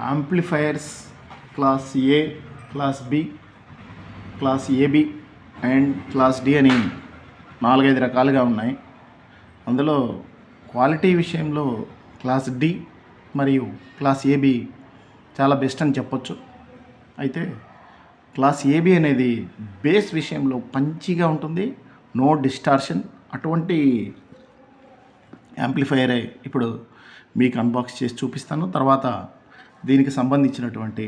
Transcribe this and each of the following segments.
Amplifiers class A class B class AB and class D అని నాలుగైదు రకాలుగా ఉన్నాయి. అందులో క్వాలిటీ విషయంలో క్లాస్ డి మరియు క్లాస్ ఏబి చాలా బెస్ట్ అని చెప్పొచ్చు. అయితే క్లాస్ ఏబి అనేది బేస్ విషయంలో పంచిగా ఉంటుంది. No distortion. అటువంటి యాంప్లిఫైయరే ఇప్పుడు మీకు అన్బాక్స్ చేసి చూపిస్తాను. తర్వాత దీనికి సంబంధించినటువంటి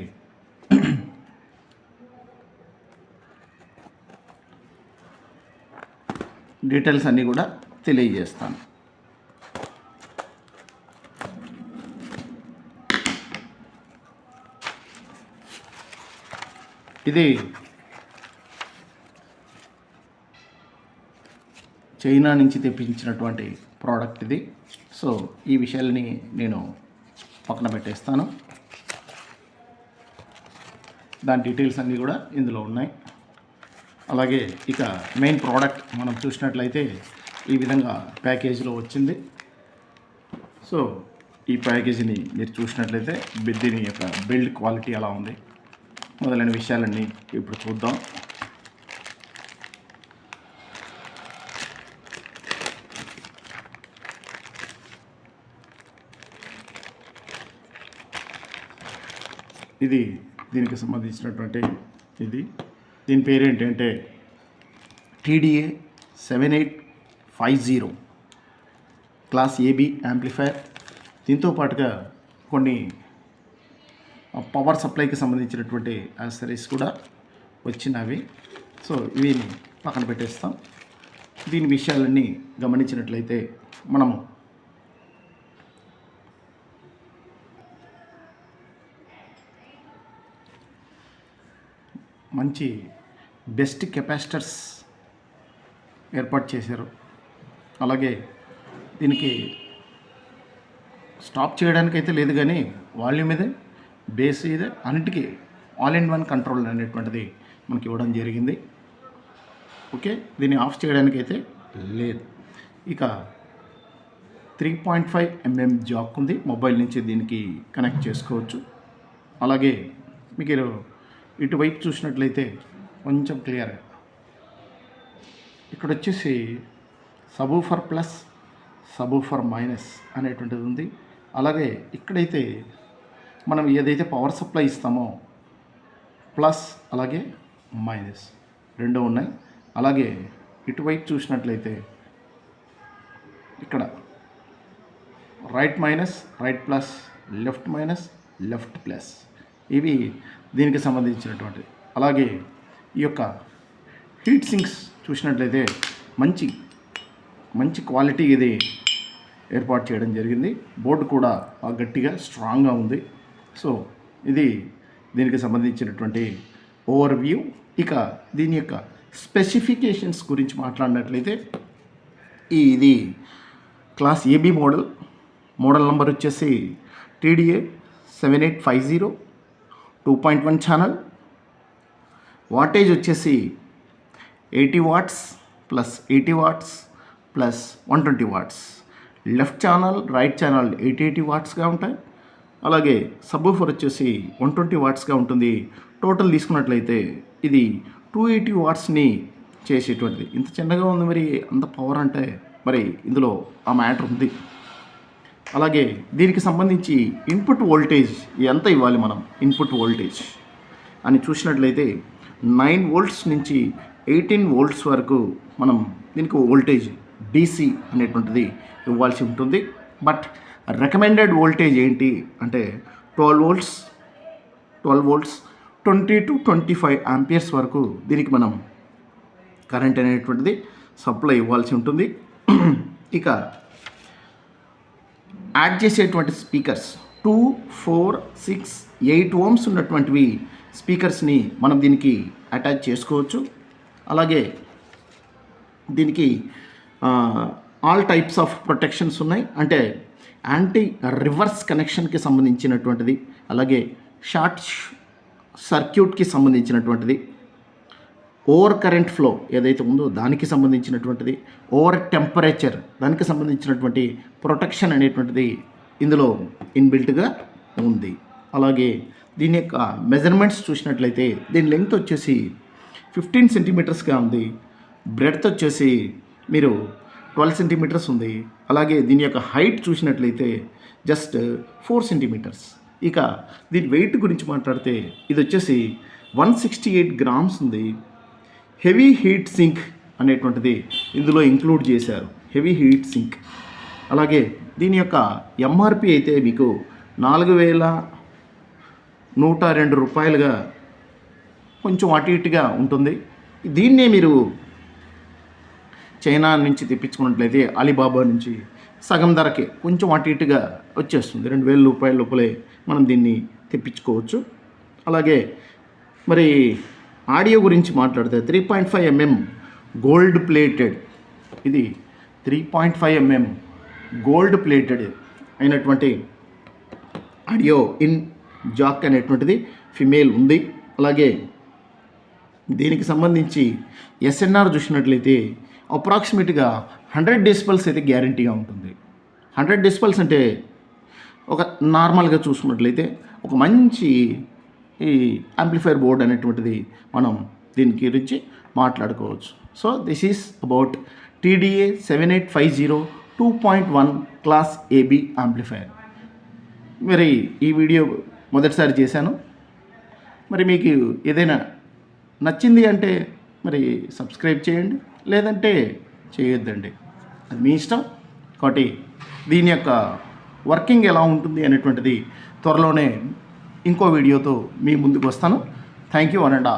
డీటెయిల్స్ అన్నీ కూడా తెలియజేస్తాను. ఇది చైనా నుంచి తెప్పించినటువంటి ప్రోడక్ట్ ఇది. సో ఈ విషయాలని నేను పక్కన పెట్టేస్తాను. దాని డీటెయిల్స్ అన్నీ కూడా ఇందులో ఉన్నాయి. అలాగే ఇక మెయిన్ ప్రోడక్ట్ మనం చూసినట్లయితే ఈ విధంగా ప్యాకేజీలో వచ్చింది. సో ఈ ప్యాకేజీని మీరు చూసినట్లయితే బి- దీని యొక్క బిల్డ్ క్వాలిటీ ఎలా ఉంది. మొదలైన విషయాలన్నీ ఇప్పుడు చూద్దాం. ఇది దీనికి సంబంధించినటువంటి ఇది. దీని పేరు ఏంటంటే TDA seven eight five zero. Class AB amplifier దీంతో పాటుగా కొన్ని పవర్ సప్లైకి సంబంధించినటువంటి యాక్సరీస్ కూడా వచ్చినవి. సో ఇవి పక్కన పెట్టేస్తాం. దీని విషయాలన్నీ గమనించినట్లయితే మనము మంచి బెస్ట్ కెపాసిటర్స్ ఏర్పాటు చేశారు. అలాగే దీనికి స్టాప్ చేయడానికి అయితే లేదు కానీ వాల్యూమ్ ఇదే బేస్ ఇదే అన్నిటికీ ఆల్ ఇన్ వన్ కంట్రోల్ అనేటువంటిది మనకి ఇవ్వడం జరిగింది. ఓకే దీన్ని ఆఫ్ చేయడానికి అయితే లేదు. ఇక three point five mm jack ఉంది. మొబైల్ నుంచి దీనికి కనెక్ట్ చేసుకోవచ్చు. అలాగే మీకు ఇటువైపు చూసినట్లయితే కొంచెం క్లియర్. ఇక్కడ వచ్చేసి సబూఫర్ ప్లస్ సబూఫర్ మైనస్ అనేటువంటిది ఉంది. అలాగే ఇక్కడైతే మనం ఏదైతే పవర్ సప్లై ఇస్తామో ప్లస్ అలాగే మైనస్ రెండు ఉన్నాయి. అలాగే ఇటువైపు చూసినట్లయితే ఇక్కడ right minus right plus left minus left plus. ఇవి దీనికి సంబంధించినటువంటి అలాగే ఈ యొక్క హీట్ సింక్స్ చూసినట్లయితే మంచి మంచి క్వాలిటీ ఇది ఏర్పాటు చేయడం జరిగింది. బోర్డు కూడా గట్టిగా స్ట్రాంగ్గా ఉంది. సో ఇది దీనికి సంబంధించినటువంటి ఓవర్ వ్యూ ఇక దీని యొక్క స్పెసిఫికేషన్స్ గురించి మాట్లాడినట్లయితే ఈ ఇది class AB model. Model number వచ్చేసి TDA seven eight five zero. Two point one channel wattage వచ్చేసి eighty watts plus eighty watts plus one twenty watts left channel right channel eighty eighty వాట్స్గా ఉంటాయి. అలాగే subwoofer వచ్చేసి one twenty వాట్స్గా ఉంటుంది. Total తీసుకున్నట్లయితే ఇది two eighty వాట్స్ని చేసేటువంటిది. ఇంత చిన్నగా ఉంది మరి అంత పవర్ అంటే మరి ఇందులో ఆ మ్యాటర్ ఉంది. అలాగే దీనికి సంబంధించి ఇన్పుట్ వోల్టేజ్ ఎంత ఇవ్వాలి మనం? ఇన్పుట్ వోల్టేజ్ అని చూసినట్లయితే నైన్ వోల్ట్స్ నుంచి ఎయిటీన్ వోల్ట్స్ వరకు మనం దీనికి వోల్టేజ్ డీసీ అనేటువంటిది ఇవ్వాల్సి ఉంటుంది. బట్ రికమెండెడ్ వోల్టేజ్ ఏంటి అంటే twelve volts twelve volts twenty two twenty five amperes వరకు దీనికి మనం కరెంట్ అనేటువంటిది సప్లై ఇవ్వాల్సి ఉంటుంది. ఇక యాడ్ చేసేటువంటి speakers. Two four six eight ohms ఉన్నటువంటివి స్పీకర్స్ని మనం దీనికి అటాచ్ చేసుకోవచ్చు. అలాగే దీనికి ఆల్ టైప్స్ ఆఫ్ ప్రొటెక్షన్స్ ఉన్నాయి. అంటే యాంటీ రివర్స్ కనెక్షన్కి సంబంధించినటువంటిది అలాగే షార్ట్ సర్క్యూట్కి సంబంధించినటువంటిది ఓవర్ కరెంట్ ఫ్లో ఏదైతే ఉందో దానికి సంబంధించినటువంటిది ఓవర్ టెంపరేచర్ దానికి సంబంధించినటువంటి ప్రొటెక్షన్ అనేటువంటిది ఇందులో ఇన్బిల్ట్గా ఉంది. అలాగే దీని యొక్క మెజర్మెంట్స్ చూసినట్లయితే దీని లెంగ్త్ వచ్చేసి ఫిఫ్టీన్ సెంటీమీటర్స్గా ఉంది. బ్రెడ్త్ వచ్చేసి మీరు ట్వెల్వ్ సెంటీమీటర్స్ ఉంది. అలాగే దీని యొక్క హైట్ చూసినట్లయితే జస్ట్ ఫోర్ సెంటీమీటర్స్. ఇక దీని వెయిట్ గురించి మాట్లాడితే ఇది వచ్చేసి వన్ సిక్స్టీ ఎయిట్ గ్రామ్స్ ఉంది. హెవీ హీట్ సింక్ అనేటువంటిది ఇందులో ఇంక్లూడ్ చేశారు. Heavy heat sink. అలాగే దీని యొక్క ఎంఆర్పి అయితే మీకు నాలుగు వేల నూట రెండు రూపాయలుగా కొంచెం అటు ఇటుగా ఉంటుంది. దీన్నే మీరు చైనా నుంచి తెప్పించుకున్నట్లయితే అలీబాబా నుంచి సగం ధరకే కొంచెం అటు ఇటుగా వచ్చేస్తుంది. రెండు వేల రూపాయల లోపలే మనం దీన్ని తెప్పించుకోవచ్చు. అలాగే మరి ఆడియో గురించి మాట్లాడితే three point five mm gold plated ఇది three point five mm gold plated అయినటువంటి ఆడియో ఇన్ జాక్ అనేటువంటిది ఫిమేల్ ఉంది. అలాగే దీనికి సంబంధించి ఎస్ఎన్ఆర్ చూసినట్లయితే అప్రాక్సిమేట్గా హండ్రెడ్ డెసిబల్స్ అయితే గ్యారంటీగా ఉంటుంది. హండ్రెడ్ డెసిబల్స్ అంటే ఒక నార్మల్గా చూసుకున్నట్లయితే ఒక మంచి ఈ యాంప్లిఫైర్ బోర్డ్ అనేటువంటిది మనం దీని గురించి మాట్లాడుకోవచ్చు. So this is about TDA seven eight five zero two point one class AB amplifier మరి ఈ వీడియో మొదటిసారి చేశాను. మరి మీకు ఏదైనా నచ్చింది అంటే మరి సబ్స్క్రైబ్ చేయండి లేదంటే చేయొద్దండి. అది మీ ఇష్టం. కాబట్టి దీని యొక్క వర్కింగ్ ఎలా ఉంటుంది అనేటువంటిది త్వరలోనే ఇంకో వీడియోతో మీ ముందుకు వస్తాను. Thank you one and